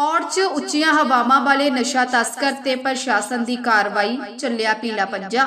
ਔੜ 'ਚ ਉੱਚੀਆਂ ਹਵਾਵਾਂ ਵਾਲੇ ਨਸ਼ਾ ਤਸਕਰ ਤੇ ਪ੍ਰਸ਼ਾਸਨ ਦੀ ਕਾਰਵਾਈ ਚੱਲਿਆ ਪੀਲਾ ਪੰਜਾ।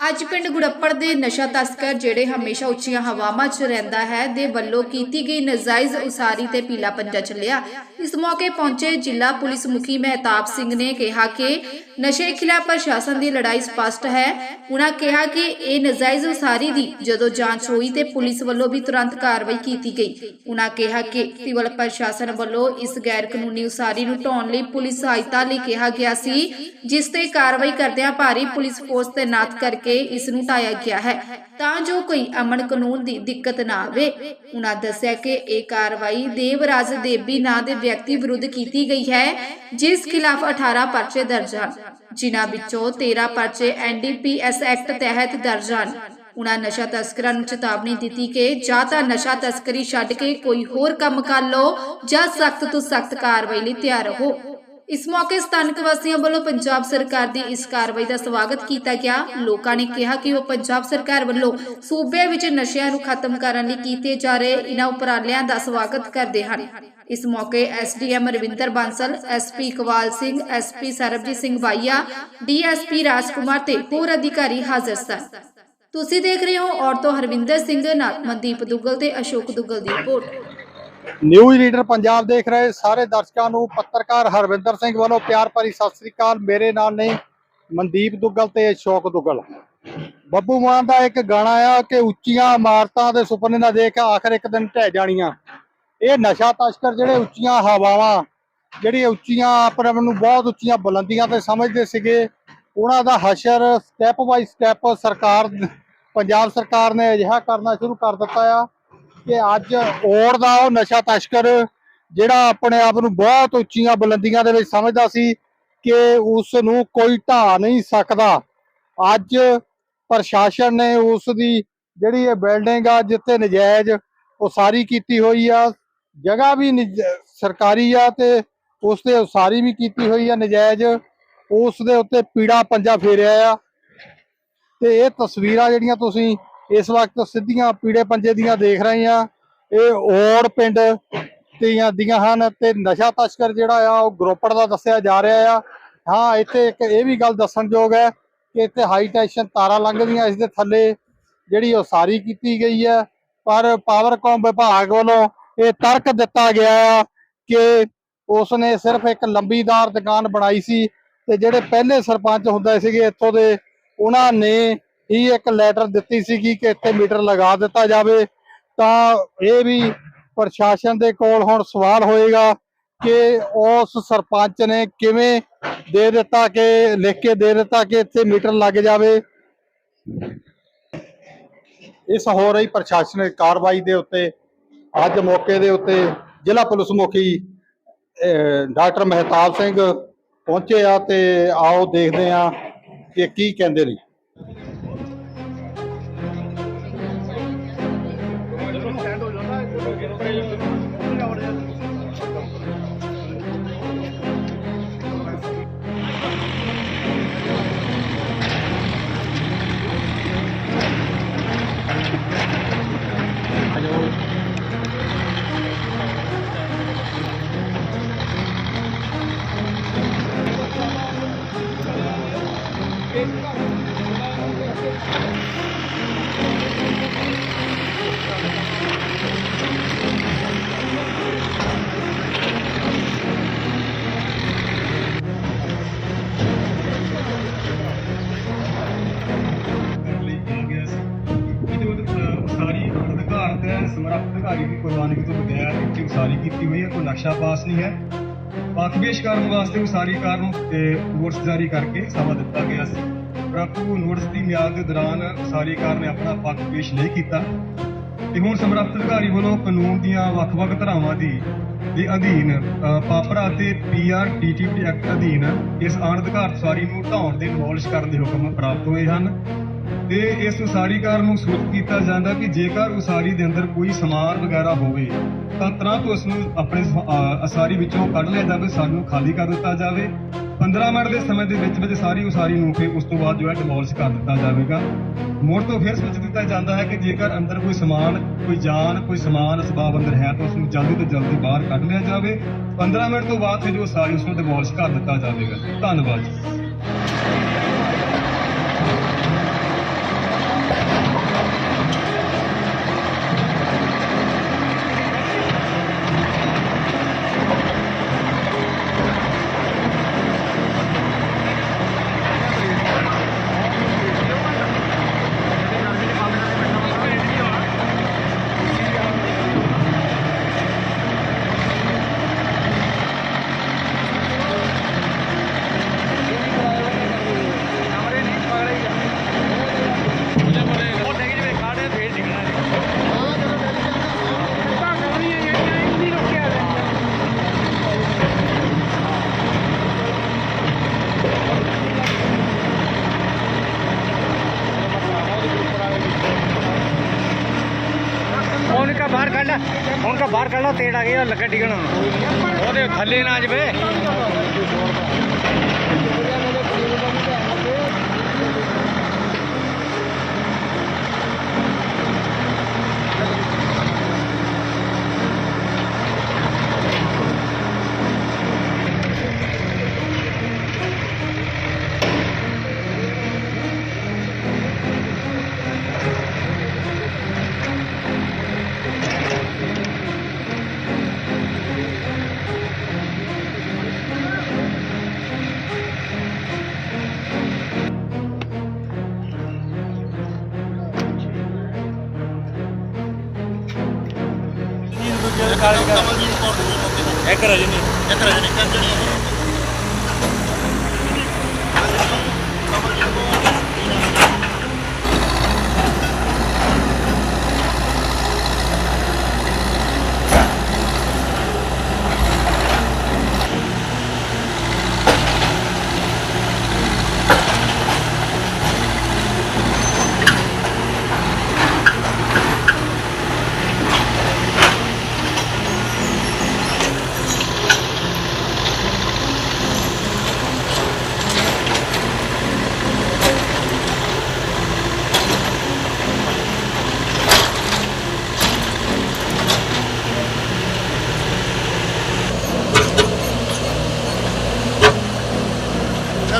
ਅੱਜ ਪਿੰਡ ਗੁੜੱਪੜ ਦੇ ਨਸ਼ਾ ਤਸਕਰ ਜਿਹੜੇ ਹਮੇਸ਼ਾ ਉੱਚੀਆਂ ਹਵਾਵਾਂ 'ਚ ਰਹਿੰਦਾ ਹੈ, ਦੇ ਵੱਲੋਂ ਕੀਤੀ ਗਈ ਨਜਾਇਜ਼ ਉਸਾਰੀ ਤੇ ਪੀਲਾ ਪੰਜਾ ਚੱਲਿਆ। ਇਸ ਮੌਕੇ ਪਹੁੰਚੇ ਜ਼ਿਲ੍ਹਾ ਪੁਲਿਸ ਮੁਖੀ ਮਹਿਤਾਬ ਸਿੰਘ ਨੇ ਕਿਹਾ ਕਿ ਨਸ਼ੇ ਖਿਲਾਫ ਪ੍ਰਸ਼ਾਸਨ ਦੀ ਲੜਾਈ ਸਪਸ਼ਟ ਹੈ। ਉਹਨਾਂ ਕਿਹਾ ਕਿ ਇਹ ਨਜਾਇਜ਼ ਉਸਾਰੀ ਦੀ ਜਦੋਂ ਜਾਂਚ ਹੋਈ ਤੇ ਪੁਲਿਸ ਵੱਲੋਂ ਵੀ ਤੁਰੰਤ ਕਾਰਵਾਈ ਕੀਤੀ ਗਈ। ਉਹਨਾਂ ਕਿਹਾ ਕਿ ਸਿਵਲ ਪ੍ਰਸ਼ਾਸਨ ਵੱਲੋਂ ਇਸ ਗੈਰ ਕਾਨੂੰਨੀ ਉਸਾਰੀ ਨੂੰ ਢਾਉਣ ਲਈ ਪੁਲਿਸ ਸਹਾਇਤਾ ਲਈ ਕਿਹਾ ਗਿਆ ਸੀ, ਜਿਸ ਤੇ ਕਾਰਵਾਈ ਕਰਦਿਆਂ ਭਾਰੀ ਪੁਲਿਸ ਫੋਰਸ ਤੈਨਾਤ ਕਰਕੇ ਇਸ ਨੂੰ ਢਾਇਆ ਗਿਆ ਹੈ। ਤਾਂ ਜੋ ਕੋਈ ਅਮਨ ਕਾਨੂੰਨ ਦੀ ਦਿੱਕਤ ਨਾ ਆਵੇ। ਉਹਨਾਂ ਦੱਸਿਆ ਕਿ ਇਹ ਕਾਰਵਾਈ ਦੇਵਰਾਜ ਦੇਵੀ ਨਾਂ ਦੇ ਵਿਅਕਤੀ ਵਿਰੁੱਧ ਕੀਤੀ ਗਈ ਹੈ, ਜਿਸ ਖਿਲਾਫ 18 ਪਰਚੇ ਦਰਜ ਹਨ, ਜਿਨ੍ਹਾਂ ਵਿੱਚੋਂ 13 ਪਰਚੇ ਐਨਡੀਪੀਐਸ ਐਕਟ ਤਹਿਤ ਦਰਜ ਹਨ। ਉਹਨਾਂ ਨਸ਼ਾ ਤਸਕਰਾਂ ਨੂੰ ਚੇਤਾਵਨੀ ਦਿੱਤੀ ਕਿ ਜਾਂ ਤਾਂ ਨਸ਼ਾ ਤਸਕਰੀ ਛੱਡ ਕੇ ਕੋਈ ਹੋਰ ਕੰਮ ਕਰ ਲਓ ਜਾਂ ਸਖਤ ਤੋਂ ਸਖਤ ਕਾਰਵਾਈ ਲਈ ਤਿਆਰ ਰਹੋ। ਇਸ ਮੌਕੇ ਸਥਾਨਕ ਵਾਸੀਆਂ ਵੱਲੋਂ ਪੰਜਾਬ ਸਰਕਾਰ ਦੀ ਇਸ ਕਾਰਵਾਈ ਦਾ ਸਵਾਗਤ ਕੀਤਾ ਗਿਆ। ਲੋਕਾਂ ਨੇ ਕਿਹਾ ਕਿ ਉਹ ਪੰਜਾਬ ਸਰਕਾਰ ਵੱਲੋਂ ਸੂਬੇ ਵਿੱਚ ਨਸ਼ਿਆਂ ਨੂੰ ਖਤਮ ਕਰਨ ਲਈ ਕੀਤੇ ਜਾ ਰਹੇ ਇਹਨਾਂ ਉਪਰਾਲਿਆਂ ਦਾ ਸਵਾਗਤ ਕਰਦੇ ਹਨ। ਇਸ ਮੌਕੇ SDM Ravinder Bansal SP Iqbal Singh SP Sarabjit Singh ਵਾਈਆ DSP Rajkumar ਤੇ ਹੋਰ ਅਧਿਕਾਰੀ ਹਾਜ਼ਰ ਸਨ। ਤੁਸੀਂ ਦੇਖ ਰਹੇ ਹੋ ਔਰਤੋਂ ਹਰਵਿੰਦਰ ਸਿੰਘ ਨਾਲ ਮਨਦੀਪ ਦੁੱਗਲ ਤੇ ਅਸ਼ੋਕ ਦੁੱਗਲ ਦੀ ਰਿਪੋਰਟ। ਨਿਊਜ਼ ਰੀਡਰ ਪੰਜਾਬ ਦੇਖ ਰਹੇ ਸਾਰੇ ਦਰਸ਼ਕਾਂ ਨੂੰ ਪੱਤਰਕਾਰ ਹਰਵਿੰਦਰ ਸਿੰਘ ਵੱਲੋਂ ਪਿਆਰ ਭਰੀ ਸਤਿ ਸ੍ਰੀ ਅਕਾਲ। ਮੇਰੇ ਨਾਲ ਨੇ ਮਨਦੀਪ ਦੁੱਗਲ ਤੇ ਅਸ਼ੋਕ ਦੁੱਗਲ। ਬੱਬੂ ਮਾਨ ਦਾ ਇੱਕ ਗਾਣਾ ਆ ਕਿ ਉੱਚੀਆਂ ਇਮਾਰਤਾਂ ਦੇ ਸੁਪਨੇ ਨਾ ਦੇਖ ਆਖਰ ਇੱਕ ਦਿਨ ਢਹਿ ਜਾਣੀਆਂ। ਇਹ ਨਸ਼ਾ ਤਸਕਰ ਜਿਹੜੇ ਉੱਚੀਆਂ ਹਵਾਵਾਂ, ਜਿਹੜੀ ਉੱਚੀਆਂ ਆਪਣੇ ਨੂੰ ਬਹੁਤ ਉੱਚੀਆਂ ਬੁਲੰਦੀਆਂ ਤੇ ਸਮਝਦੇ ਸੀਗੇ, ਉਹਨਾਂ ਦਾ ਹਸ਼ਰ ਸਟੈਪ ਬਾਈ ਸਟੈਪ ਸਰਕਾਰ, ਪੰਜਾਬ ਸਰਕਾਰ ਨੇ ਅਜਿਹਾ ਕਰਨਾ ਸ਼ੁਰੂ ਕਰ ਦਿੱਤਾ ਆ। ਕਿ ਅੱਜ ਔੜ ਦਾ ਉਹ ਨਸ਼ਾ ਤਸਕਰ ਜਿਹੜਾ ਆਪਣੇ ਆਪ ਨੂੰ ਬਹੁਤ ਉੱਚੀਆਂ ਬੁਲੰਦੀਆਂ ਦੇ ਵਿੱਚ ਸਮਝਦਾ ਸੀ ਕਿ ਉਸ ਨੂੰ ਕੋਈ ਢਾ ਨਹੀਂ ਸਕਦਾ। ਅੱਜ ਪ੍ਰਸ਼ਾਸਨ ਨੇ ਉਸ ਦੀ ਜਿਹੜੀ ਇਹ ਬਿਲਡਿੰਗ ਆ, ਜਿੱਥੇ ਨਜਾਇਜ਼ ਉਸਾਰੀ ਕੀਤੀ ਹੋਈ ਆ, ਜਗ੍ਹਾ ਵੀ ਨਜ- ਸਰਕਾਰੀ ਆ ਤੇ ਉਸ ਤੇ ਉਸਾਰੀ ਵੀ ਕੀਤੀ ਹੋਈ ਆ ਨਜਾਇਜ਼। ਉਸ ਦੇ ਉੱਤੇ ਪੀੜਾ ਪੰਜਾ ਫੇਰਿਆ ਆ। ਤੇ ਇਹ ਤਸਵੀਰਾਂ ਜਿਹੜੀਆਂ ਤੁਸੀਂ ਇਸ ਵਕਤ ਸਿੱਧੀਆਂ ਪੀੜੇ ਪੰਜੇ ਦੀਆਂ ਦੇਖ ਰਹੇ ਆ ਇਹ ਔੜ ਪਿੰਡ ਦੀਆਂ ਦੀਆਂ ਹਨ ਤੇ ਨਸ਼ਾ ਤਸਕਰ ਜਿਹੜਾ ਆ, ਉਹ ਗਰੋਪੜ ਦਾ ਦੱਸਿਆ ਜਾ ਰਿਹਾ ਆ। ਹਾਂ, ਇੱਥੇ ਇੱਕ ਇਹ ਵੀ ਗੱਲ ਦੱਸਣਯੋਗ ਹੈ ਕਿ ਇੱਥੇ ਹਾਈ ਟੈਂਸ਼ਨ ਤਾਰਾਂ ਲੰਘਦੀਆਂ, ਇਸ ਦੇ ਥੱਲੇ ਜਿਹੜੀ ਉਸਾਰੀ ਕੀਤੀ ਗਈ ਹੈ। ਪਰ ਪਾਵਰਕੌਮ ਵਿਭਾਗ ਵੱਲੋਂ ਇਹ ਤਰਕ ਦਿੱਤਾ ਗਿਆ ਆ ਕਿ ਉਸ ਨੇ ਸਿਰਫ ਇੱਕ ਲੰਬੀਦਾਰ ਦੁਕਾਨ ਬਣਾਈ ਸੀ ਤੇ ਜਿਹੜੇ ਪਹਿਲੇ ਸਰਪੰਚ ਹੁੰਦੇ ਸੀਗੇ ਇੱਥੋਂ ਦੇ, ਉਹਨਾਂ ਨੇ ਹੀ ਇੱਕ ਲੈਟਰ ਦਿੱਤੀ ਸੀਗੀ ਕਿ ਇੱਥੇ ਮੀਟਰ ਲਗਾ ਦਿੱਤਾ ਜਾਵੇ, ਤਾਂ ਇਹ ਵੀ ਪ੍ਰਸ਼ਾਸਨ ਦੇ ਕੋਲ ਹੁਣ ਸਵਾਲ ਹੋਏਗਾ ਕਿ ਉਸ ਸਰਪੰਚ ਨੇ ਕਿਵੇਂ ਦੇ ਦਿੱਤਾ ਕਿ, ਲਿਖ ਕੇ ਦੇ ਦਿੱਤਾ ਕਿ ਇੱਥੇ ਮੀਟਰ ਲੱਗ ਜਾਵੇ। ਇਸ ਹੋ ਰਹੀ ਪ੍ਰਸ਼ਾਸਨਿਕ ਕਾਰਵਾਈ ਦੇ ਉੱਤੇ, ਅੱਜ ਮੌਕੇ ਦੇ ਉੱਤੇ ਜ਼ਿਲ੍ਹਾ ਪੁਲਿਸ ਮੁਖੀ ਡਾਕਟਰ ਮਹਿਤਾਬ ਸਿੰਘ ਪਹੁੰਚੇ ਆ ਤੇ ਆਓ ਦੇਖਦੇ ਆ ਕਿ ਕੀ ਕਹਿੰਦੇ ਨੇ। ਕਰਨ ਲਈ ਕਿਹਾ ਗਿਆ ਸੀ ਕਿ ਜੋ ਅਹ, ਉਸਾਰੀ ਅਧਿਕਾਰਤ ਹੈ ਸਮਰੱਥ ਅਧਿਕਾਰੀ ਦੀ ਕੁਰਬਾਨੀ ਤੋਂ ਬਗੈਰ ਇੱਥੇ ਉਸਾਰੀ ਕੀਤੀ ਹੋਈ ਹੈ ਕੋਈ ਨਕਸ਼ਾ ਪਾਸ ਨਹੀਂ ਹੈ ਪੱਖ ਪਰੰਤੂ ਨੋਟਿਸ ਦੀ ਮਿਆਦ ਦੇ ਦੌਰਾਨ ਉਸਾਰੀਕਾਰ ਨੇ ਆਪਣਾ ਪੱਖ ਪੇਸ਼ ਨਹੀਂ ਕੀਤਾ ਤੇ ਹੁਣ ਸਮਰੱਥ ਅਧਿਕਾਰੀ ਵੱਲੋਂ ਕਾਨੂੰਨ ਦੀਆਂ ਵੱਖ-ਵੱਖ ਧਾਰਾਵਾਂ ਦੀ ਦੇ ਅਧੀਨ ਪਾਪਰਾ ਅਤੇ ਪੀਆਰ ਟੀਟੀਪੀ ਐਕਟ ਅਧੀਨ ਇਸ ਆਣ ਅਧਿਕਾਰ ਉਸਾਰੀ ਨੂੰ ਢਾਉਣ ਦੇ ਨਮੋਲਿਸ਼ ਕਰਨ ਦੇ ਹੁਕਮ ਪ੍ਰਾਪਤ ਹੋਏ ਹਨ ਤੇ ਇਸ ਉਸਾਰੀਕਾਰ ਨੂੰ ਸੂਚਿਤ ਕੀਤਾ ਜਾਂਦਾ ਕਿ ਜੇਕਰ ਉਸਾਰੀ ਦੇ ਅੰਦਰ ਕੋਈ ਸਮਾਨ ਵਗੈਰਾ ਹੋਵੇ ਤਾਂ ਤੁਰੰਤ ਉਸ ਨੂੰ ਆਪਣੇ ਸ- ਉਸਾਰੀ ਵਿੱਚੋਂ ਕੱਢ ਲਿਆ ਜਾਵੇ, ਸਾਨੂੰ ਖਾਲੀ ਕਰ ਦਿੱਤਾ ਜਾਵੇ। 15 ਮਿੰਟ ਦੇ ਸਮੇਂ ਦੇ ਵਿੱਚ ਵਿੱਚ ਸਾਰੀ ਉਸਾਰੀ ਨੂੰ ਫਿਰ ਉਸ ਤੋਂ ਬਾਅਦ ਜੋ ਹੈ ਡਿਮੋਲਿਸ਼ ਕਰ ਦਿੱਤਾ ਜਾਵੇਗਾ। ਮੋੜ ਤੋਂ ਫਿਰ ਸੋਚ ਦਿੱਤਾ ਜਾਂਦਾ ਹੈ ਕਿ ਜੇਕਰ ਅੰਦਰ ਕੋਈ ਸਮਾਨ, ਕੋਈ ਜਾਨ, ਕੋਈ ਸਮਾਨ ਅਸਬਾਬ ਅੰਦਰ ਹੈ ਤਾਂ ਉਸ ਨੂੰ ਜਲਦੀ ਤੋਂ ਜਲਦੀ ਬਾਹਰ ਕੱਢ ਲਿਆ ਜਾਵੇ। 15 ਮਿੰਟ ਤੋਂ ਬਾਅਦ ਫਿਰ ਜੋ ਉਸਾਰੀ ਉਸ ਨੂੰ ਡਿਮੋਲਿਸ਼ ਕਰ ਦਿੱਤਾ ਜਾਵੇਗਾ। ਧੰਨਵਾਦ ਜੀ। ਬਾਹਰ ਕੱਢ ਲਾ ਲੱਗਾ ਡਿਗਣ ਉਹਦੇ ਥੱਲੇ ਨਾ ਜਵੇ।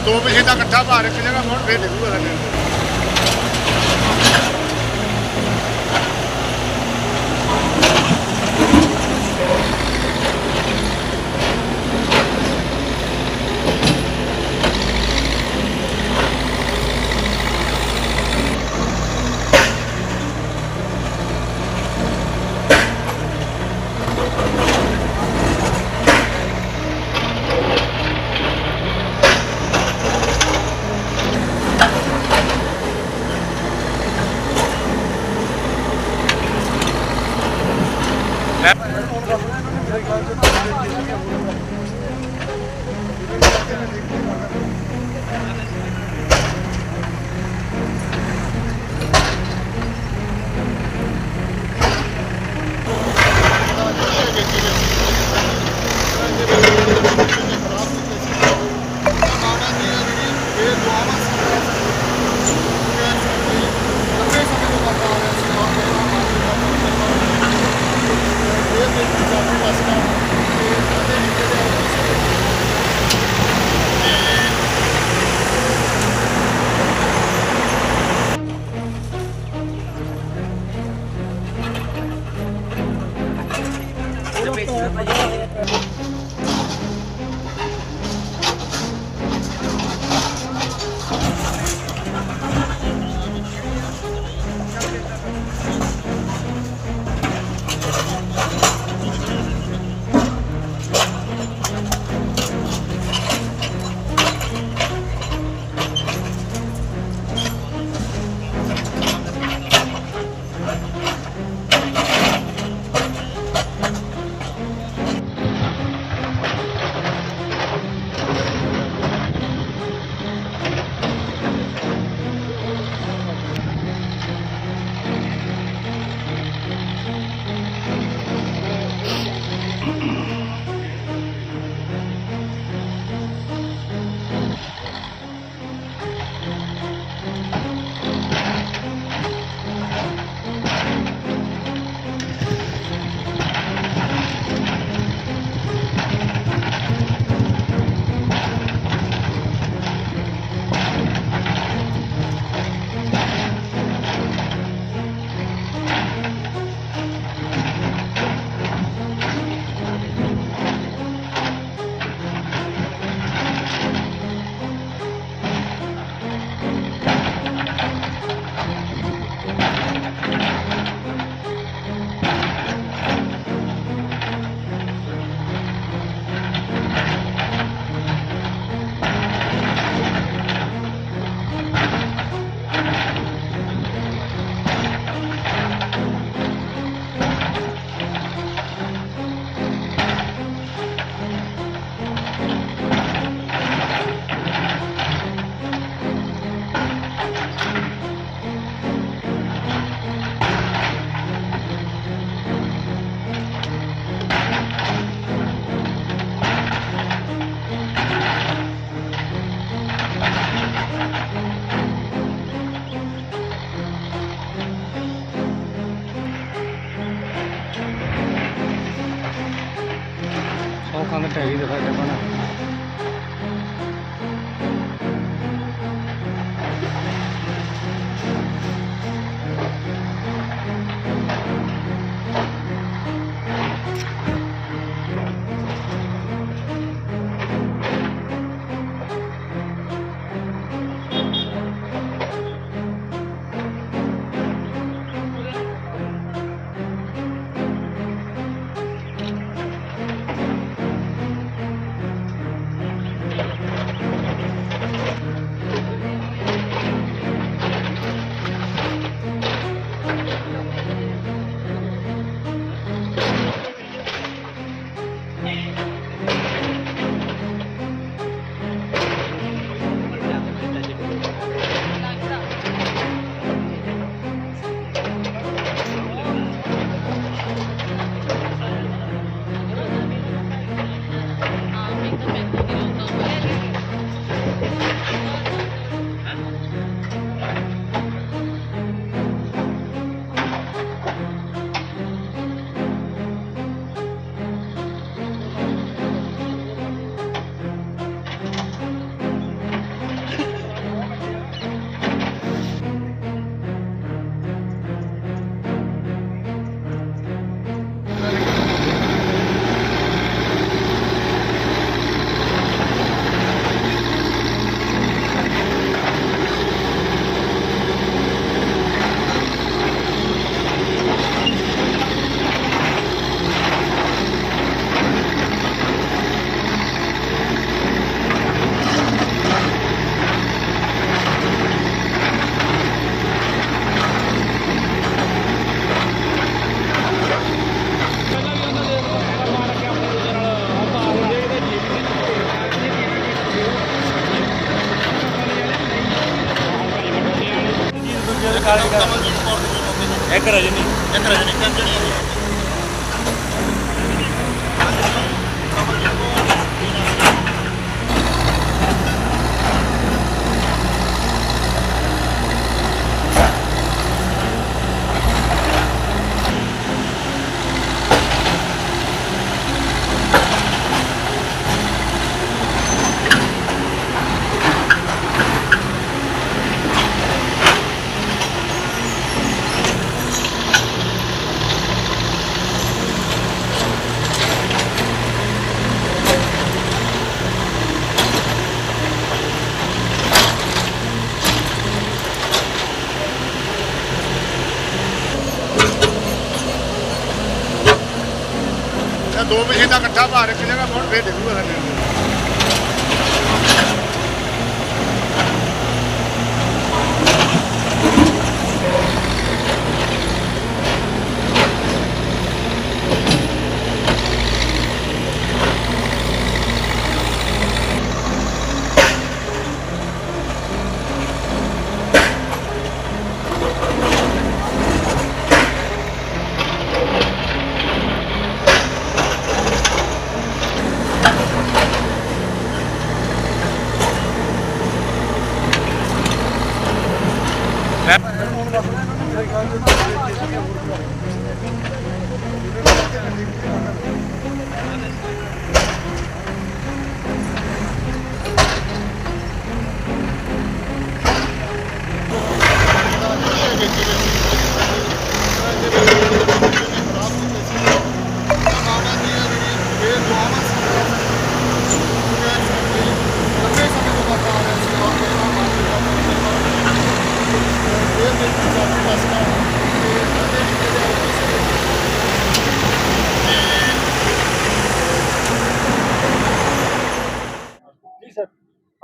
ਦੋ ਦੋ ਦਾ ਇਕੱਠਾ ਭਾਰ ਇੱਕ ਜਗ੍ਹਾ ਮੁੜ ਫੇਰ ਨਿਕਲੂਗਾ ਸਾਡੇ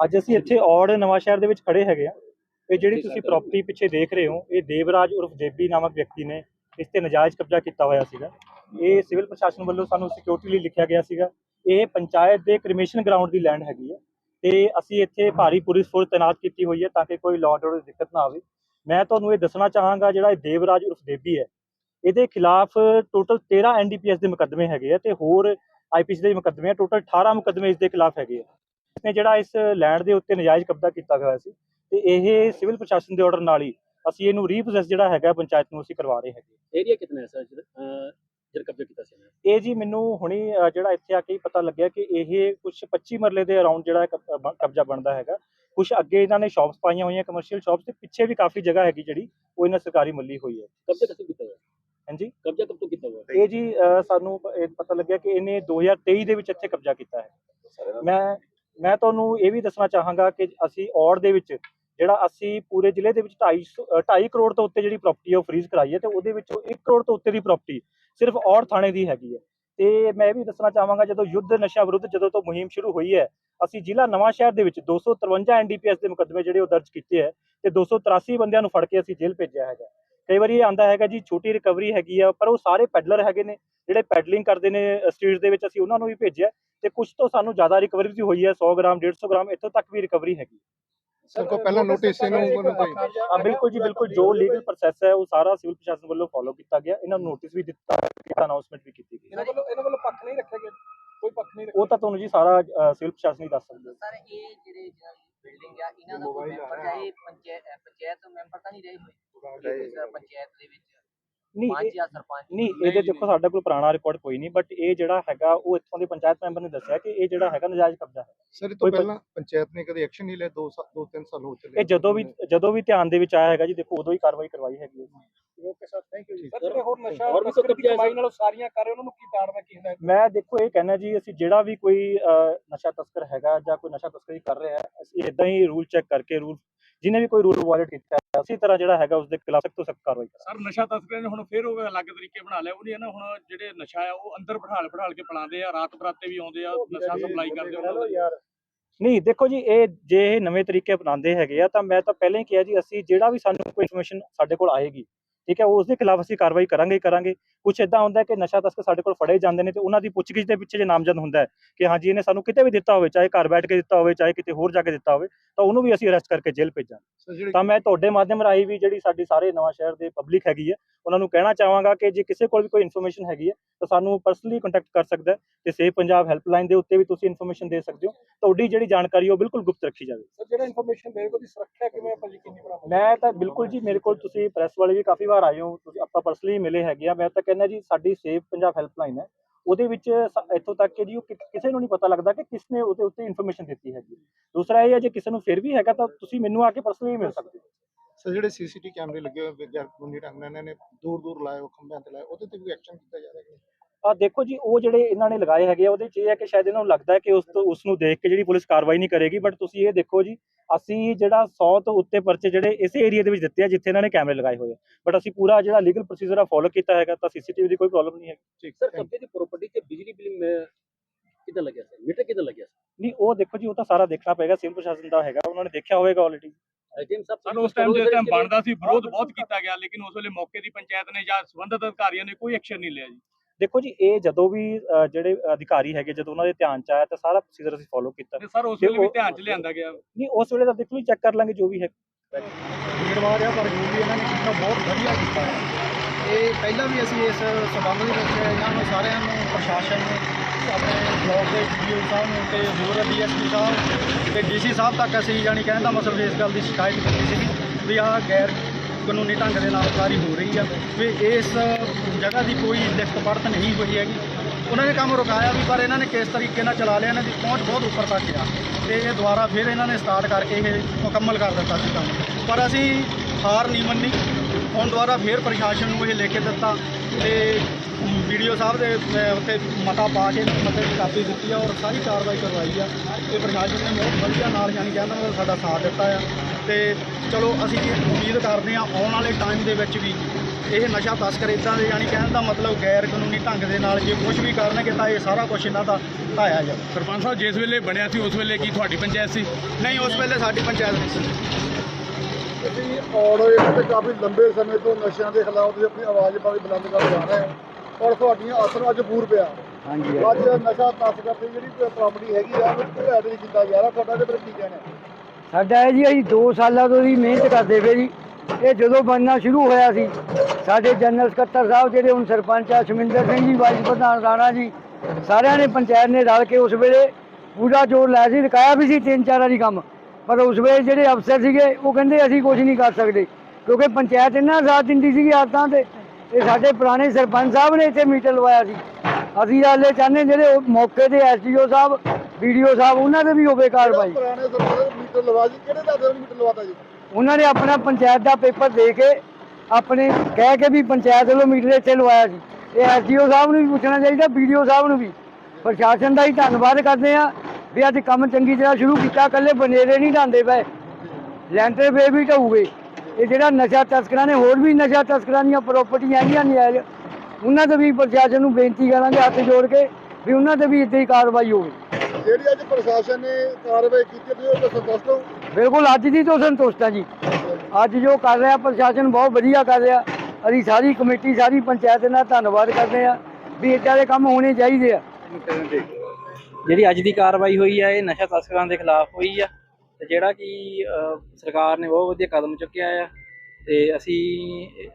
ਅੱਜ ਅਸੀਂ ਇੱਥੇ ਔੜ ਨਵਾਂ ਸ਼ਹਿਰ ਦੇ ਵਿੱਚ ਖੜੇ ਹੈਗੇ ਆ। ਇਹ ਜਿਹੜੀ ਤੁਸੀਂ ਪ੍ਰਾਪਰਟੀ ਪਿੱਛੇ ਦੇਖ ਰਹੇ ਹੋ ਇਹ ਦੇਵਰਾਜ ਉਰਫ ਦੇਬੀ ਨਾਮਕ ਵਿਅਕਤੀ ਨੇ ਇਸ ਤੇ ਨਜਾਇਜ਼ ਕਬਜ਼ਾ ਕੀਤਾ ਹੋਇਆ ਸੀਗਾ। ਇਹ ਸਿਵਲ ਪ੍ਰਸ਼ਾਸਨ ਵੱਲੋਂ ਸਾਨੂੰ ਸਿਕਿਉਰਿਟੀ ਲਈ ਲਿਖਿਆ ਗਿਆ ਸੀਗਾ। ਇਹ ਪੰਚਾਇਤ ਦੇ ਕ੍ਰਿਮੀਨਲ ਗਰਾਊਂਡ ਦੀ ਲੈਂਡ ਹੈਗੀ ਹੈ ਤੇ ਅਸੀਂ ਇੱਥੇ ਭਾਰੀ ਪੁਲਿਸ ਫੋਰਸ ਤਾਇਨਾਤ ਕੀਤੀ ਹੋਈ ਹੈ ਤਾਂ ਕਿ ਕੋਈ ਲਾਅ ਆਰਡਰ ਦੀ ਦਿੱਕਤ ਨਾ ਆਵੇ। ਮੈਂ ਤੁਹਾਨੂੰ ਇਹ ਦੱਸਣਾ ਚਾਹਾਂਗਾ ਜਿਹੜਾ ਇਹ ਦੇਵਰਾਜ ਉਰਫ ਦੇਬੀ ਹੈ ਇਹਦੇ ਖਿਲਾਫ ਟੋਟਲ 13 ਐਨਡੀਪੀਐਸ ਦੇ ਮੁਕੱਦਮੇ ਹੈਗੇ ਆ ਤੇ ਹੋਰ ਆਈਪੀਸੀ ਦੇ ਮੁਕੱਦਮੇ ਆ। ਟੋਟਲ 18 ਮੁਕੱਦਮੇ ਇਸ ਦੇ ਖਿਲਾਫ ਹੈਗੇ ਆ। ਨੇ ਜਿਹੜਾ ਇਸ ਲੈਂਡ ਦੇ ਉੱਤੇ ਨਜਾਇਜ਼ ਕਬਜ਼ਾ ਕੀਤਾ ਹੋਇਆ ਸੀ ਤੇ ਇਹ ਸਿਵਲ ਪ੍ਰਸ਼ਾਸਨ ਦੇ ਆਰਡਰ ਨਾਲ ਹੀ ਅਸੀਂ ਇਹਨੂੰ ਰੀਪੋਸੈਸ ਜਿਹੜਾ ਹੈਗਾ ਪੰਚਾਇਤ ਨੂੰ ਅਸੀਂ ਕਰਵਾ ਰਹੇ ਹੈਗੇ ਏਰੀਆ ਕਿੰਨਾ ਹੈ ਸਰ ਜਿਹੜਾ ਕਬਜ਼ਾ ਕੀਤਾ ਸੀ ਇਹ ਜੀ ਮੈਨੂੰ ਹੁਣੇ ਜਿਹੜਾ ਇੱਥੇ ਆ ਕੇ ਪਤਾ ਲੱਗਿਆ ਕਿ ਇਹ ਕੁਝ 25 ਮਰਲੇ ਦੇ ਅਰਾਊਂਡ ਜਿਹੜਾ ਕਬਜ਼ਾ ਬਣਦਾ ਹੈਗਾ। ਕੁਝ ਅੱਗੇ ਇਹਨਾਂ ਨੇ ਸ਼ਾਪਸ ਪਾਈਆਂ ਹੋਈਆਂ ਕਮਰਸ਼ੀਅਲ ਸ਼ਾਪਸ ਤੇ ਪਿੱਛੇ ਵੀ ਕਾਫੀ ਜਗ੍ਹਾ ਹੈਗੀ ਜਿਹੜੀ ਉਹ ਇਹਨਾਂ ਸਰਕਾਰੀ ਮੱਲੀ ਹੋਈ ਹੈ। ਕਬਜ਼ਾ ਕਿੱਥੋਂ ਕੀਤਾ ਹੋਇਆ? ਹਾਂਜੀ? ਕਬਜ਼ਾ ਕਦੋਂ ਕੀਤਾ ਹੋਇਆ? ਇਹ ਜੀ ਸਾਨੂੰ ਪਤਾ ਲੱਗਿਆ ਕਿ ਇਹਨੇ 2023 ਦੇ ਵਿੱਚ ਇੱਥੇ ਕਬਜ਼ਾ ਕੀਤਾ ਹੈ। ਮੈਂ ਮੈਂ ਤੁਹਾਨੂੰ ਇਹ ਵੀ ਦੱਸਣਾ ਚਾਹਾਂਗਾ ਕਿ ਅਸੀਂ ਔੜ ਦੇ ਵਿੱਚ ਜਿਹੜਾ ਅਸੀਂ ਪੂਰੇ ਜ਼ਿਲ੍ਹੇ ਦੇ ਵਿੱਚ 250 2.5 ਕਰੋੜ ਤੋਂ ਉੱਤੇ ਜਿਹੜੀ ਪ੍ਰਾਪਰਟੀ ਹੈ ਉਹ ਫ੍ਰੀਜ਼ ਕਰਾਈ ਹੈ ਤੇ ਉਹਦੇ ਵਿੱਚੋਂ 1 ਕਰੋੜ ਤੋਂ ਉੱਤੇ ਦੀ ਪ੍ਰਾਪਰਟੀ ਸਿਰਫ ਔੜ ਥਾਣੇ ਦੀ ਹੈਗੀ ਹੈ। ਤੇ ਮੈਂ ਇਹ ਵੀ ਦੱਸਣਾ ਚਾਹਾਂਗਾ ਜਦੋਂ ਯੁੱਧ ਨਸ਼ਾ ਵਿਰੁੱਧ ਜਦੋਂ ਤੋਂ ਮੁਹਿੰਮ ਸ਼ੁਰੂ ਹੋਈ ਹੈ, ਅਸੀਂ ਜ਼ਿਲ੍ਹਾ ਨਵਾਂ ਸ਼ਹਿਰ ਦੇ ਵਿੱਚ 253 ਐਨਡੀਪੀਐਸ ਦੇ ਮੁਕੱਦਮੇ ਜਿਹੜੇ ਉਹ ਦਰਜ ਕੀਤੇ ਹੈ ਤੇ 283 ਬੰਦਿਆਂ ਨੂੰ ਫੜ ਕੇ ਅਸੀਂ ਜੇਲ੍ਹ ਭੇਜਿਆ ਹੈਗਾ। ਕਈ ਵਾਰੀ ਇਹ ਆਂਦਾ ਹੈਗਾ ਜੀ ਛੋਟੀ ਰਿਕਵਰੀ ਹੈਗੀ ਆ ਪਰ ਉਹ ਸਾਰੇ ਪੈਡਲਰ ਹੈਗੇ ਨੇ ਜਿਹੜੇ ਪੈਡਲਿੰਗ ਕਰਦੇ ਨੇ ਸਟਰੀਟਸ ਦੇ ਵਿੱਚ ਅਸੀਂ ਉਹਨਾਂ ਨੂੰ ਵੀ ਭੇਜਿਆ ਤੇ ਕੁਝ ਤੋਂ ਸਾਨੂੰ ਜ਼ਿਆਦਾ ਰਿਕਵਰੀ ਵੀ ਹੋਈ ਹੈ 100 ਗ੍ਰਾਮ 150 ਗ੍ਰਾਮ ਇੱਥੋਂ ਤੱਕ ਵੀ ਰਿਕਵਰੀ ਹੈਗੀ। ਸਰ ਤੋਂ ਪਹਿਲਾਂ ਨੋਟਿਸ ਇਹਨੂੰ ਹਾਂ ਬਿਲਕੁਲ ਜੀ ਬਿਲਕੁਲ ਜੋ ਲੀਗਲ ਪ੍ਰੋਸੈਸ ਹੈ ਉਹ ਸਾਰਾ ਸਿਵਲ ਪ੍ਰਸ਼ਾਸਨ ਵੱਲੋਂ ਫੋਲੋ ਕੀਤਾ ਗਿਆ ਇਹਨਾਂ ਨੂੰ ਨੋਟਿਸ ਵੀ ਦਿੱਤਾ ਗਿਆ ਅਨਾਉਂਸਮੈਂਟ ਵੀ ਕੀਤੀ ਗਈ। ਇਹਨਾਂ ਵੱਲੋਂ ਇਹਨਾਂ ਵੱਲੋਂ ਪੱਖ ਨਹੀਂ ਰੱਖਿਆ ਗਿਆ? ਕੋਈ ਪੱਖ ਨਹੀਂ ਉਹ ਤਾਂ ਤੁਹਾਨੂੰ ਜੀ ਸਾਰਾ ਸਿਵਲ ਪ੍ਰਸ਼ਾਸਨ ਹੀ ਦੱਸ ਸਕਦਾ। ਸਰ ਇਹ ਜਿਹੜੇ ਬਿਲਡਿੰਗ ਆ ਇਹਨਾਂ ਦਾ ਕੋਈ ਮੈਂਬਰ ਹੈ ਇਹ ਪੰਚਾਇਤ ਮੈਂਬਰ ਤਾਂ ਨਹੀਂ ਰਹੇ ਹੋਏ। ਪੰਚਾਇਤ ਦੇ ਵਿੱਚ। ਨਹੀਂ ਇਹ- ਜਾਂ ਸਰਪੰਚ ਨਹੀਂ ਇਹਦੇ ਦੇਖੋ ਸਾਡੇ ਕੋਲ ਪੁਰਾਣਾ ਰਿਕਾਰਡ ਕੋਈ ਨਹੀਂ ਬਟ ਇਹ ਜਿਹੜਾ ਹੈਗਾ ਉਹ ਇੱਥੋਂ ਦੇ ਪੰਚਾਇਤ ਮੈਂਬਰ ਨੇ ਦੱਸਿਆ ਕਿ ਇਹ ਜਿਹੜਾ ਹੈਗਾ ਨਜਾਇਜ਼ ਕਬਜ਼ਾ ਹੈ। ਸਰ ਇਹ ਕੋਈ ਤੋਂ ਪ- ਪਹਿਲਾਂ ਪੰਚਾਇਤ ਨੇ ਕਦੇ ਐਕਸ਼ਨ ਨਹੀਂ ਲਿਆ? 2 2 3 ਸਾਲ ਹੋ ਚੁੱਕੇ ਇਹ ਜਦੋਂ ਵੀ ਜਦੋਂ ਵੀ ਧਿਆਨ ਦੇ ਵਿੱਚ ਆਇਆ ਹੈਗਾ ਜੀ ਦੇਖੋ ਉਦੋਂ ਹੀ ਕਾਰਵਾਈ ਕਰਵਾਈ ਹੈਗੀ ਹੈ okay sir thank you sir ਜਿਹੜੇ ਹੋਰ ਨਸ਼ਾ ਹੋਰ ਵੀ ਤਸਕਰੀ ਕੋਈ ਦੀ ਕਬਜ਼ਾ ਕਮਾਈ ਨਾਲੋਂ ਸਾਰੀਆਂ ਕਰ ਰਹੇ ਉਹਨਾਂ ਨੂੰ ਕੀ ਤਾੜਨਾ ਕੀ ਹੁੰਦਾ? ਹੈ ਮੈਂ ਦੇਖੋ ਇਹ ਕਹਿਣਾ ਜੀ ਅਸੀਂ ਜਿਹੜਾ ਵੀ ਕੋਈ ਨਸ਼ਾ ਤਸਕਰ ਹੈਗਾ ਜਾਂ ਕੋਈ ਨਸ਼ਾ ਤਸਕਰੀ ਕਰ ਰਿਹਾ ਹੈ ਅਸੀਂ ਇਦਾਂ ਹੀ ਰੂਲ ਚੈੱਕ ਕਰਕੇ ਰੂਲ ਜਿਹਨੇ ਵੀ ਕੋਈ ਰੂਲ ਵਾਇਲੇਟ ਕੀਤਾ ਉਸੇ ਤਰ੍ਹਾਂ ਜਿਹੜਾ ਹੈਗਾ ਉਸ ਦੇ ਖਿਲਾਫ ਸਖਤ ਤੋਂ ਸਖਤ ਕਾਰਵਾਈ ਕਰਾਂਗੇ। ਸਰ ਨਸ਼ਾ ਤਸਕਰਾਂ ਨੇ ਹੁਣ ਫੇਰ ਉਹ ਅਲੱਗ ਤਰੀਕੇ ਬਣਾ ਲਿਆ। ਉਹਨੇ ਨਾ ਹੁਣ ਜਿਹੜੇ ਨਸ਼ਾ ਆ ਉਹ ਅੰਦਰ ਬਿਠਾਲ ਬਿਠਾਲ ਕੇ ਪਲਾਉਂਦੇ ਆ ਰਾਤ ਬਰਾਤੇ ਵੀ ਆਉਂਦੇ ਆ ਨਸ਼ਾ ਸਪਲਾਈ ਕਰਦੇ ਉਹਨਾਂ ਦਾ। ਨਹੀਂ ਦੇਖੋ ਜੀ ਇਹ ਜੇ ਇਹ ਨਵੇਂ ਤਰੀਕੇ ਅਪਣਾਉਂਦੇ ਹੈਗੇ ਆ ਤਾਂ ਮੈਂ ਤਾਂ ਪਹਿਲਾਂ ਹੀ ਕਿਹਾ ਜੀ ਅਸੀਂ ਜਿਹੜਾ ਵੀ ਸਾਨੂੰ ਕੋਈ ਇਨਫੋਰਮੇਸ਼ਨ ਸਾਡੇ ਕੋਲ ਆਏਗੀ ਠੀਕ ਹੈ ਉਸ ਦੇ ਖਿਲਾਫ ਅਸੀਂ ਕਾਰਵਾਈ ਕਰਾਂਗੇ ਕਰਾਂਗੇ। ਕੁਝ ਇਦਾਂ ਹੁੰਦਾ ਕਿ ਨਸ਼ਾ ਤਸਕਰ ਸਾਡੇ ਕੋਲ ਫੜੇ ਜਾਂਦੇ ਨੇ ਤੇ ਉਹਨਾਂ ਦੀ ਪੁੱਛਗਿੱਛ ਦੇ ਪਿੱਛੇ ਜੇ ਨਾਮਜ਼ਦ ਹੁੰਦਾ ਹੈ ਕਿ ਹਾਂਜੀ ਇਹਨੇ ਸਾਨੂੰ ਕਿਤੇ ਵੀ ਦਿੱਤਾ ਹੋਵੇ ਚਾਹੇ ਘਰ ਬੈਠ ਕੇ ਦਿੱਤਾ ਹੋਵੇ ਚਾਹੇ ਕਿਤੇ ਹੋਰ ਜਾ ਕੇ ਦਿੱਤਾ ਹੋਵੇ ਤਾਂ ਉਹਨੂੰ ਵੀ ਅਸੀਂ ਅਰੈਸਟ ਕਰਕੇ ਜੇਲ੍ਹ ਭੇਜਾਂਗੇ। ਤਾਂ ਮੈਂ ਤੁਹਾਡੇ ਮਾਧਿਅਮ ਰਾਹੀਂ ਵੀ ਜਿਹੜੀ ਸਾਡੀ ਸਾਰੇ ਨਵਾਂ ਸ਼ਹਿਰ ਦੇ ਪਬਲਿਕ ਹੈਗੀ ਹੈ ਉਹਨਾਂ ਨੂੰ ਕਹਿਣਾ ਚਾਹਾਂਗਾ ਕਿ ਜੇ ਕਿਸੇ ਕੋਲ ਵੀ ਕੋਈ ਇਨਫੋਰਮੇਸ਼ਨ ਹੈਗੀ ਹੈ ਤਾਂ ਸਾਨੂੰ ਪਰਸਨਲੀ ਕੰਟੈਕਟ ਕਰ ਸਕਦਾ ਤੇ ਸੇਵ ਪੰਜਾਬ ਹੈਲਪਲਾਈਨ ਦੇ ਉੱਤੇ ਵੀ ਤੁਸੀਂ ਇਨਫੋਰਮੇਸ਼ਨ ਦੇ ਸਕਦੇ ਹੋ। ਤੁਹਾਡੀ ਜਿਹੜੀ ਜਾਣਕਾਰੀ ਉਹ ਬਿਲਕੁਲ ਗੁਪਤ ਰੱਖੀ ਜਾਵੇ ਸਰ ਜਿਹੜਾ ਇਨਫੋਰਮੇਸ਼ਨ ਦੇਵੇਗਾ ਉਹਦੀ ਸੁਰੱਖਿਆ ਕਿਵੇਂ ਆਪਾਂ ਯਕੀਨੀ ਬਣਾਵਾਂਗੇ ਮੈਂ ਤਾਂ ਬਿਲਕੁਲ ਜੀ ਮੇਰੇ ਕੋਲ ਤੁਸੀਂ ਪ੍ਰੈਸ ਵਾਲੇ ਵੀ ਕਾਫੀ ਵਾਰ ਆਏ ਹੋ ਤੁਸੀਂ ਆਪਾਂ ਪਰਸਨਲੀ ਮਿਲੇ ਹੈਗੇ ਆ। ਮੈਂ ਤਾਂ ਕਹਿੰਦਾ ਜੀ, ਸਾਡੀ ਸੇਵ ਪੰਜਾਬ ਹੈਲਪਲਾਈਨ ਹੈ। ਉਹਦੇ ਵਿੱਚ ਸ- ਇੱਥੋਂ ਤੱਕ ਕਿ ਜੀ, ਉਹ ਕਿ- ਕਿਸੇ ਨੂੰ ਨਹੀਂ ਪਤਾ ਲੱਗਦਾ ਕਿ ਕਿਸ ਨੇ ਉਹਦੇ ਉੱਤੇ ਇਨਫੋਰਮੇਸ਼ਨ ਦਿੱਤੀ ਹੈਗੀ ਦੂਸਰਾ ਇਹ ਹੈ, ਜੇ ਕਿਸੇ ਨੂੰ ਫਿਰ ਵੀ ਹੈਗਾ, ਤਾਂ ਤੁਸੀਂ ਮੈਨੂੰ ਆ ਕੇ ਪਰਸਨਲੀ ਮਿਲ ਸਕਦੇ ਹੋ। ਸਰ, ਜਿਹੜੇ ਸੀਸੀਟੀ ਕੈਮਰੇ ਲੱਗੇ ਹੋਏ ਗੈਰ ਕਾਨੂੰਨੀ ਢੰਗ ਨਾਲ ਇਹਨਾਂ ਨੇ ਦੂਰ ਦੂਰ ਲਾਏ ਉਹ ਖੰਭਿਆਂ ਤੇ ਲਾਏ, ਉਹਦੇ ਤੇ ਵੀ ਐਕਸ਼ਨ ਕੀਤਾ ਜਾ ਰਿਹਾ ਹੈ ਆ ਦੇਖੋ ਜੀ ਉਹ ਜਿਹੜੇ ਇਹਨਾਂ ਨੇ ਲਗਾਏ ਹੈਗੇ ਆ ਉਹਦੇ ਚ ਇਹ ਹੈ ਕਿ ਸ਼ਾਇਦ ਇਹਨਾਂ ਨੂੰ ਲੱਗਦਾ ਹੈ ਕਿ ਉਸ ਤੋਂ ਉਸ ਨੂੰ ਦੇਖ ਕੇ ਜਿਹੜੀ ਪੁਲਿਸ ਕਾਰਵਾਈ ਨਹੀਂ ਕਰੇਗੀ ਬਟ ਤੁਸੀਂ ਇਹ ਦੇਖੋ ਜੀ ਅਸੀਂ ਜਿਹੜਾ 100 ਤੋਂ ਉੱਤੇ ਪਰਚੇ ਜਿਹੜੇ ਇਸੇ ਏਰੀਆ ਦੇ ਵਿੱਚ ਦਿੱਤੇ ਆ ਜਿੱਥੇ ਇਹਨਾਂ ਨੇ ਕੈਮਰੇ ਲਗਾਏ ਹੋਏ ਆ। ਬਟ ਅਸੀਂ ਪੂਰਾ ਜਿਹੜਾ ਲੀਗਲ ਪ੍ਰੋਸੀਜਰ ਆ ਫੋਲੋ ਕੀਤਾ ਹੈਗਾ ਤਾਂ ਸੀਸੀਟੀਵੀ ਦੀ ਕੋਈ ਪ੍ਰੋਬਲਮ ਨਹੀਂ ਹੈ ਠੀਕ ਸਰ ਕਬਜ਼ੇ ਦੀ ਪ੍ਰਾਪਰਟੀ ਤੇ ਬਿਜਲੀ ਬਿੱਲ ਕਿੱਦਾਂ ਲੱਗਿਆ ਸਰ? ਮੀਟਰ ਕਿੱਦਾਂ ਲੱਗਿਆ ਨਹੀਂ ਉਹ ਦੇਖੋ ਜੀ ਉਹ ਤਾਂ ਸਾਰਾ ਦੇਖਣਾ ਪਏਗਾ ਸਿਵਲ ਪ੍ਰਸ਼ਾਸਨ ਦਾ ਹੈਗਾ ਉਹਨਾਂ ਨੇ ਦੇਖਿਆ ਹੋਵੇਗਾ ਆਲਰੇਡੀ ਐਜੀਐਮ ਸਾਹਿਬ ਸਾਨੂੰ ਉਸ ਟਾਈਮ ਜਿਸ ਟਾਈਮ ਬਣਦਾ ਸੀ ਵਿਰੋਧ ਬਹੁਤ ਕੀਤਾ ਗਿਆ ਲੇਕਿਨ ਉਸ ਵੇਲੇ ਮੌਕੇ ਦੀ ਪੰਚਾਇਤ ਨੇ ਜਾਂ ਸੰਬੰਧਿਤ ਅਧਿਕਾਰੀਆਂ ਨੇ ਕੋਈ ਐਕਸ਼ਨ ਨਹੀਂ ਲਿਆ ਜੀ। ਦੇਖੋ ਜੀ ਇਹ ਜਦੋਂ ਵੀ ਅ, ਜਿਹੜੇ ਅਧਿਕਾਰੀ ਹੈਗੇ ਜਦੋਂ ਉਹਨਾਂ ਦੇ ਧਿਆਨ ਚ ਆਇਆ ਤਾਂ ਸਾਰਾ ਪ੍ਰੋਸੀਜਰ ਅਸੀਂ ਫੋਲੋ ਕੀਤਾ। ਤੇ ਸਰ ਉਸ ਵੇਲੇ ਵੀ ਧਿਆਨ ਚ ਲਿਆਂਦਾ ਗਿਆ? ਨਹੀਂ ਉਸ ਵੇਲੇ ਤਾਂ ਦੇਖੋ ਜੀ ਚੈੱਕ ਕਰ ਲਾਂਗੇ ਜੋ ਵੀ ਹੈ। ਵੀਰਵਾਰ ਆ ਪਰ ਜੋ ਵੀ ਇਹਨਾਂ ਨੇ ਕੀਤਾ ਬਹੁਤ ਵਧੀਆ ਕੀਤਾ ਹੈ। ਇਹ ਪਹਿਲਾਂ ਵੀ ਅਸੀਂ ਇਸ ਸਬੰਧ ਦੇ ਵਿੱਚ ਇਹਨਾਂ ਨੂੰ ਸਾਰਿਆਂ ਨੂੰ ਪ੍ਰਸ਼ਾਸਨ ਨੂੰ ਆਪਣੇ ਬਲਾਕ ਦੇ ਡੀਓ ਸਾਹਿਬ ਨੂੰ ਤੇ ਹੋਰ ਡੀਐਸਪੀ ਸਾਹਿਬ ਤੇ ਡੀਸੀ ਸਾਹਿਬ ਤੱਕ ਅਸੀਂ ਜਾਣੀ ਕਹਿਣ ਦਾ ਮਤਲਬ ਇਸ ਗੱਲ ਦੀ ਸ਼ਿਕਾਇਤ ਕੀਤੀ ਸੀ ਵੀ ਆਹ ਗੈਰ ਕਾਨੂੰਨੀ ਢੰਗ ਦੇ ਨਾਲ ਕਾਰੀ ਹੋ ਰਹੀ ਆ ਵੀ ਇਸ ਜਗ੍ਹਾ ਦੀ ਕੋਈ ਲਿਖਤ ਪੜਤ ਨਹੀਂ ਹੋਈ ਹੈਗੀ। ਉਹਨਾਂ ਨੇ ਕੰਮ ਰੁਕਾਇਆ ਵੀ, ਪਰ ਇਹਨਾਂ ਨੇ ਕਿਸ ਤਰੀਕੇ ਨਾਲ ਚਲਾ ਲਿਆ, ਇਹਨਾਂ ਦੀ ਪਹੁੰਚ ਬਹੁਤ ਉੱਪਰ ਤੱਕ ਆ। ਤੇ ਇਹ ਦੁਬਾਰਾ ਫਿਰ ਇਹਨਾਂ ਨੇ ਸਟਾਰਟ ਕਰਕੇ ਇਹ ਮੁਕੰਮਲ ਕਰ ਦਿੱਤਾ ਸੀ ਕੰਮ। ਪਰ ਅਸੀਂ ਹਾਰ ਨਹੀਂ ਮੰਨੀ। ਹੁਣ ਦੁਬਾਰਾ ਫਿਰ ਪ੍ਰਸ਼ਾਸਨ ਨੂੰ ਇਹ ਲੈ ਕੇ ਦਿੱਤਾ। ਤੇ ਵੀਡੀਓ ਸਾਹਿਬ ਦੇ ਅਹ, ਉੱਤੇ ਮਤਾ ਪਾ ਕੇ ਮਤੇ ਦੀ ਕਾਪੀ ਦਿੱਤੀ ਆ ਔਰ ਸਾਰੀ ਕਾਰਵਾਈ ਕਰਵਾਈ ਆ। ਤੇ ਪ੍ਰਸ਼ਾਸਨ ਨੇ ਬਹੁਤ ਵਧੀਆ ਨਾਲ ਜਾਣੀ ਕਹਿੰਦਾ ਮਤਲਬ ਸਾਡਾ ਸਾਥ ਦਿੱਤਾ ਆ। ਤੇ ਚਲੋ ਅਸੀਂ ਇਹ ਉਮੀਦ ਕਰਦੇ ਆ ਆਉਣ ਵਾਲੇ ਟਾਈਮ ਦੇ ਵਿੱਚ ਵੀ ਇਹ ਨਸ਼ਾ ਤਸਕਰ ਇਦਾਂ ਦੇ ਜਾਣੀ ਕਹਿਣ ਦਾ ਮਤਲਬ ਗੈਰ ਕਾਨੂੰਨੀ ਢੰਗ ਦੇ ਨਾਲ ਜੇ ਕੁਝ ਵੀ ਕਰਨਗੇ ਤਾਂ ਇਹ ਸਾਰਾ ਕੁਝ ਇਹਨਾਂ ਦਾ ਢਾਇਆ ਜਾਵੇ। ਸਰਪੰਚ ਸਾਹਿਬ ਜਿਸ ਵੇਲੇ ਬਣਿਆ ਸੀ ਉਸ ਵੇਲੇ ਕੀ ਤੁਹਾਡੀ ਪੰਚਾਇਤ ਸੀ? ਨਹੀਂ ਉਸ ਵੇਲੇ ਸਾਡੀ ਪੰਚਾਇਤ ਨਹੀਂ ਸੀ। ਅਸੀਂ ਔਰ ਇਹਨਾਂ ਤੇ ਕਾਫੀ ਲੰਬੇ ਸਮੇਂ ਤੋਂ ਨਸ਼ਿਆਂ ਦੇ ਖਿਲਾਫ ਤੁਸੀਂ ਆਪਣੀ ਆਵਾਜ਼ ਪਾਣੀ ਬੁਲੰਦ ਕਰ ਜਾ ਰਹੇ ਹੋ। ਔਰ ਤੁਹਾਡੀਆਂ ਅਸਰ ਅੱਜ ਪੂਰ ਪਿਆ। ਹਾਂਜੀ ਅੱਜ ਨਸ਼ਾ ਤਸਕਰ ਦੀ ਜਿਹੜੀ ਪ੍ਰਾਪਰਟੀ ਹੈਗੀ ਆ ਉਹ ਘੈਟ ਨਹੀਂ ਕੀਤਾ ਜਾ ਰਿਹਾ। ਤੁਹਾਡਾ ਇਹਦੇ ਕੀ ਕਹਿਣਾ? ਸਾਡਾ ਜੀ ਅਸੀਂ 2 ਸਾਲਾਂ ਤੋਂ ਦੀ ਮਿਹਨਤ ਕਰਦੇ ਪਏ ਜੀ। ਇਹ ਜਦੋਂ ਬਣਨਾ ਸ਼ੁਰੂ ਹੋਇਆ ਸੀ ਸਾਡੇ ਜਨਰਲ ਸਕੱਤਰ ਸਾਹਿਬ ਜਿਹੜੇ ਹੁਣ ਸਰਪੰਚ ਆ ਸ਼ਮਿੰਦਰ ਸਿੰਘ ਜੀ ਵਾਈਸ ਪ੍ਰਧਾਨ ਰਾਣਾ ਜੀ ਸਾਰਿਆਂ ਨੇ ਪੰਚਾਇਤ ਨੇ ਰਲ ਕੇ ਉਸ ਵੇਲੇ ਪੂਰਾ ਜ਼ੋਰ ਲਾਇਆ ਸੀ। ਰਕਾਇਆ ਵੀ ਸੀ ਤਿੰਨ ਚਾਰ ਵਾਰੀ ਕੰਮ। ਪਰ ਉਸ ਵੇਲੇ ਜਿਹੜੇ ਅਫਸਰ ਸੀਗੇ ਉਹ ਕਹਿੰਦੇ ਅਸੀਂ ਕੁਝ ਨਹੀਂ ਕਰ ਸਕਦੇ। ਕਿਉਂਕਿ ਪੰਚਾਇਤ ਇੰਨਾ ਸਾਥ ਦਿੰਦੀ ਸੀਗੀ ਆਦਤਾਂ ਤੇ। ਇਹ ਸਾਡੇ ਪੁਰਾਣੇ ਸਰਪੰਚ ਸਾਹਿਬ ਨੇ ਇੱਥੇ ਮੀਟਰ ਲਵਾਇਆ ਸੀ। ਅਸੀਂ ਹਾਲੇ ਚਾਹੁੰਦੇ ਜਿਹੜੇ ਮੌਕੇ ਦੇ ਐਸਡੀਓ ਸਾਹਿਬ ਵੀਡੀਓ ਸਾਹਿਬ ਉਹਨਾਂ ਤੇ ਵੀ ਹੋਵੇ ਕਾਰਵਾਈ। ਪੁਰਾਣੇ ਸਰਕਾਰ ਮੀਟਰ ਲਵਾ ਜੀ? ਕਿਹੜੇ ਦਾਦੇ ਨੂੰ ਮੀਟਰ ਲਵਾਤਾ ਜੀ? ਉਹਨਾਂ ਨੇ ਆਪਣਾ ਪੰਚਾਇਤ ਦਾ ਪੇਪਰ ਦੇ ਕੇ ਆਪਣੇ ਕਹਿ ਕੇ ਵੀ ਪੰਚਾਇਤ ਵੱਲੋਂ ਮੀਟਰ ਇੱਥੇ ਲਵਾਇਆ ਸੀ। ਇਹ ਐਸਡੀਓ ਸਾਹਿਬ ਨੂੰ ਵੀ ਪੁੱਛਣਾ ਚਾਹੀਦਾ ਵੀਡੀਓ ਸਾਹਿਬ ਨੂੰ ਵੀ। ਪ੍ਰਸ਼ਾਸਨ ਦਾ ਹੀ ਧੰਨਵਾਦ ਕਰਦੇ ਆ ਵੀ ਅੱਜ ਕੰਮ ਚੰਗੀ ਤਰ੍ਹਾਂ ਸ਼ੁਰੂ ਕੀਤਾ ਕੱਲੇ ਬਨੇਰੇ ਨਹੀਂ ਢਾਂਦੇ ਪਏ। ਲੈਂਟਰ ਵੇ ਵੀ ਢਾਊਗੇ ਇਹ ਜਿਹੜਾ ਨਸ਼ਾ ਤਸਕਰਾਂ ਨੇ ਹੋਰ ਵੀ ਨਸ਼ਾ ਤਸਕਰਾਂ ਦੀਆਂ ਪ੍ਰਾਪਰਟੀਆਂ ਆਈਆਂ ਨਜਾਇਜ਼ ਉਹਨਾਂ ਤੇ ਵੀ ਪ੍ਰਸ਼ਾਸਨ ਨੂੰ ਬੇਨਤੀ ਕਰਾਂਗੇ ਹੱਥ ਜੋੜ ਕੇ ਵੀ ਉਹਨਾਂ ਤੇ ਵੀ ਇੱਦਾਂ ਹੀ ਕਾਰਵਾਈ ਹੋਵੇ। ਜਿਹੜੀ ਅੱਜ ਪ੍ਰਸ਼ਾਸਨ ਨੇ ਕਾਰਵਾਈ ਕੀਤੀ ਹੈ, ਤੁਸੀਂ ਉਹ ਦੱਸ ਦਿਓ ਬਿਲਕੁਲ ਅੱਜ ਦੀ ਤੋਂ ਸੰਤੁਸ਼ਟ ਹਾਂ ਜੀ। ਅੱਜ ਜੋ ਕਰ ਰਿਹਾ ਪ੍ਰਸ਼ਾਸਨ ਬਹੁਤ ਵਧੀਆ ਕਰ ਰਿਹਾ। ਅਸੀਂ ਸਾਰੀ ਕਮੇਟੀ ਸਾਰੀ ਪੰਚਾਇਤ ਦਾ ਧੰਨਵਾਦ ਕਰਦੇ ਆ ਵੀ ਇੱਦਾਂ ਦੇ ਕੰਮ ਹੋਣੇ ਚਾਹੀਦੇ ਆ। ਜਿਹੜੀ ਅੱਜ ਦੀ ਕਾਰਵਾਈ ਹੋਈ ਆ ਇਹ ਨਸ਼ਾ ਤਸਕਰਾਂ ਦੇ ਖਿਲਾਫ ਹੋਈ ਆ। ਤੇ ਜਿਹੜਾ ਕਿ ਸਰਕਾਰ ਨੇ ਬਹੁਤ ਵਧੀਆ ਕਦਮ ਚੁੱਕਿਆ ਆ ਤੇ ਅਸੀਂ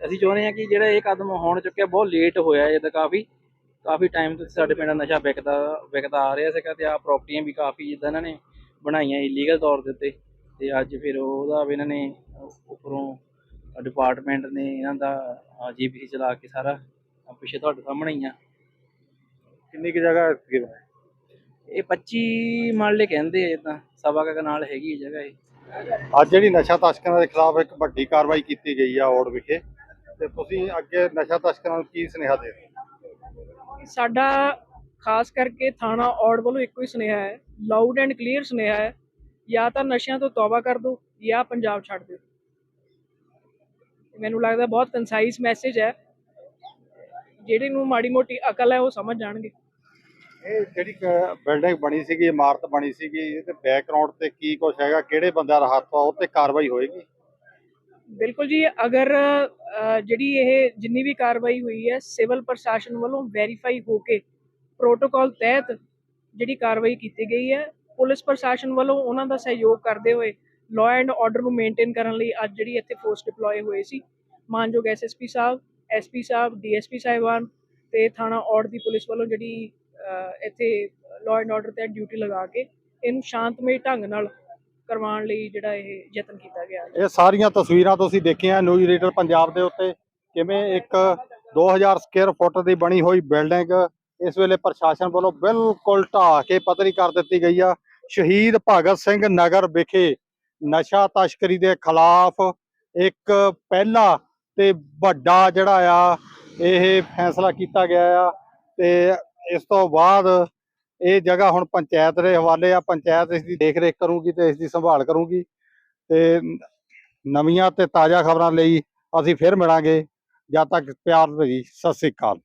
ਅਸੀਂ ਚਾਹੁੰਦੇ ਆ ਕਿ ਜਿਹੜਾ ਇਹ ਕਦਮ ਹੋਣ ਚੁੱਕਿਆ ਬਹੁਤ ਲੇਟ ਹੋਇਆ ਇਹ ਤਾਂ ਕਾਫੀ ਕਾਫੀ ਟਾਈਮ ਤੋਂ ਸਾਡੇ ਪਿੰਡ ਨਸ਼ਾ ਵਿਕਦਾ ਵਿਕਦਾ ਆ ਰਿਹਾ ਸੀਗਾ ਤੇ ਆ ਪ੍ਰਾਪਰਟੀਆਂ ਵੀ ਕਾਫੀ ਜਿੱਦਾਂ ਇਹਨਾਂ ਨੇ ਬਣਾਈਆਂ ਇਲੀਗਲ ਤੌਰ ਦੇ ਉੱਤੇ ਤੇ ਅੱਜ ਫਿਰ ਉਹਦਾ ਵੀ ਇਹਨਾਂ ਨੇ ਉੱਪਰੋਂ ਡਿਪਾਰਟਮੈਂਟ ਨੇ ਇਹਨਾਂ ਦਾ ਜੀਪੀਸੀ ਚਲਾ ਕੇ ਸਾਰਾ ਪਿੱਛੇ ਤੁਹਾਡੇ ਸਾਹਮਣੇ ਹੀ ਆ। ਕਿੰਨੀ ਕੁ ਜਗ੍ਹਾ ਹੈ ਇਹ 25 ਮਰਲੇ ਕਹਿੰਦੇ ਆ ਇਦਾਂ ਸਵਾ ਕੁ ਕਨਾਲ ਹੈਗੀ ਇਹ ਜਗ੍ਹਾ ਇਹ। ਅੱਜ ਜਿਹੜੀ ਨਸ਼ਾ ਤਸਕਰਾਂ ਦੇ ਖਿਲਾਫ ਇੱਕ ਵੱਡੀ ਕਾਰਵਾਈ ਕੀਤੀ ਗਈ ਆ ਔੜ ਵਿਖੇ ਤੇ ਤੁਸੀਂ ਅੱਗੇ ਨਸ਼ਾ ਤਸਕਰਾਂ ਨੂੰ ਕੀ ਸੁਨੇਹਾ ਦੇ? ਸਾਡਾ ਖਾਸ ਕਰਕੇ ਥਾਣਾ ਔੜ ਵੱਲੋਂ ਇੱਕੋ ਹੀ ਸੁਨੇਹਾ ਹੈ। ਲਾਊਡ ਐਂਡ ਕਲੀਅਰ ਸੁਨੇਹਾ ਹੈ ਜਾਂ ਤਾਂ ਨਸ਼ਿਆਂ ਤੋਂ ਤੌਬਾ ਕਰ ਦਿਓ ਜਾਂ ਪੰਜਾਬ ਛੱਡ ਦਿਓ। ਮੈਨੂੰ ਲੱਗਦਾ ਬਹੁਤ ਕੰਸਾਈਜ਼ ਮੈਸੇਜ ਹੈ। ਜਿਹੜੇ ਨੂੰ ਮਾੜੀ ਮੋਟੀ ਅਕਲ ਹੈ ਉਹ ਸਮਝ ਜਾਣਗੇ। ਇਹ ਜਿਹੜੀ ਬਿਲਡਿੰਗ ਬਣੀ ਸੀਗੀ, ਇਮਾਰਤ ਬਣੀ ਸੀਗੀ, ਇਹਦੇ ਬੈਕਗ੍ਰਾਉਂਡ ਤੇ ਕੀ ਕੁਝ ਹੈਗਾ, ਕਿਹੜੇ ਬੰਦਿਆਂ ਦਾ ਹੱਥ ਆ, ਉਹ ਤੇ ਕਾਰਵਾਈ ਹੋਏਗੀ? ਬਿਲਕੁਲ ਜੀ, ਅਗਰ ਜਿਹੜੀ ਇਹ ਜਿੰਨੀ ਵੀ ਕਾਰਵਾਈ ਹੋਈ ਹੈ, ਸਿਵਲ ਪ੍ਰਸ਼ਾਸਨ ਵੱਲੋਂ ਵੈਰੀਫਾਈ ਹੋ ਕੇ ਪ੍ਰੋਟੋਕਾਲ ਤਹਿਤ ਜਿਹੜੀ ਕਾਰਵਾਈ ਕੀਤੀ ਗਈ ਹੈ, ਪੁਲਿਸ ਪ੍ਰਸ਼ਾਸਨ ਵੱਲੋਂ ਉਹਨਾਂ ਦਾ ਸਹਿਯੋਗ ਕਰਦੇ ਹੋਏ ਲਾਅ ਐਂਡ ਆਰਡਰ ਨੂੰ ਮੇਨਟੇਨ ਕਰਨ ਲਈ ਅੱਜ ਜਿਹੜੀ ਇੱਥੇ ਫੋਰਸ ਡਿਪਲੋਏ ਹੋਏ ਸੀ, ਮਾਨਯੋਗ ਐਸਐਸਪੀ ਸਾਹਿਬ ਐਸਪੀ ਸਾਹਿਬ ਡੀਐਸਪੀ ਸਾਹਿਬਾਨ ਤੇ ਥਾਣਾ ਔੜ ਦੀ ਪੁਲਿਸ ਵੱਲੋਂ ਜਿਹੜੀ ਇੱਥੇ ਲਾਅ ਐਂਡ ਆਰਡਰ ਤੇ ਡਿਊਟੀ ਲਗਾ ਕੇ ਇਹਨੂੰ ਸ਼ਾਂਤਮਈ ਢੰਗ ਨਾਲ ਕਰਵਾਉਣ ਲਈ ਜਿਹੜਾ ਇਹ ਯਤਨ ਕੀਤਾ ਗਿਆ ਇਹ ਸਾਰੀਆਂ ਤਸਵੀਰਾਂ ਤੁਸੀਂ ਦੇਖੀਆਂ ਨਿਊਜ਼ ਰੀਡਰ ਪੰਜਾਬ ਦੇ ਉੱਤੇ ਕਿਵੇਂ ਇੱਕ 2000 ਸਕੁਅਰ ਫੁੱਟ ਦੀ ਬਣੀ ਹੋਈ ਬਿਲਡਿੰਗ ਇਸ ਵੇਲੇ ਪ੍ਰਸ਼ਾਸਨ ਵੱਲੋਂ ਬਿਲਕੁਲ ਢਾਹ ਕੇ ਪੱਧਰੀ ਕਰ ਦਿੱਤੀ ਗਈ ਆ। ਸ਼ਹੀਦ ਭਗਤ ਸਿੰਘ ਨਗਰ ਵਿਖੇ ਨਸ਼ਾ ਤਸਕਰੀ ਦੇ ਖਿਲਾਫ ਇੱਕ ਪਹਿਲਾ ਤੇ ਵੱਡਾ ਜਿਹੜਾ ਆ, ਇਹ ਫੈਸਲਾ ਕੀਤਾ ਗਿਆ ਆ ਤੇ ਇਸ ਤੋਂ ਬਾਅਦ ਇਹ ਜਗ੍ਹਾ ਹੁਣ ਪੰਚਾਇਤ ਦੇ ਹਵਾਲੇ ਆ, ਪੰਚਾਇਤ ਇਸ ਦੀ ਦੇਖ ਰੇਖ ਕਰੂਗੀ ਤੇ ਇਸ ਦੀ ਸੰਭਾਲ ਕਰੂਗੀ ਤੇ ਨਵੀਆਂ ਤੇ ਤਾਜ਼ਾ ਖਬਰਾਂ ਲਈ ਅਸੀਂ ਫਿਰ ਮਿਲਾਂਗੇ। ਜਦ ਤੱਕ ਪਿਆਰ ਭਰੀ, ਸਤਿ ਸ੍ਰੀ ਅਕਾਲ।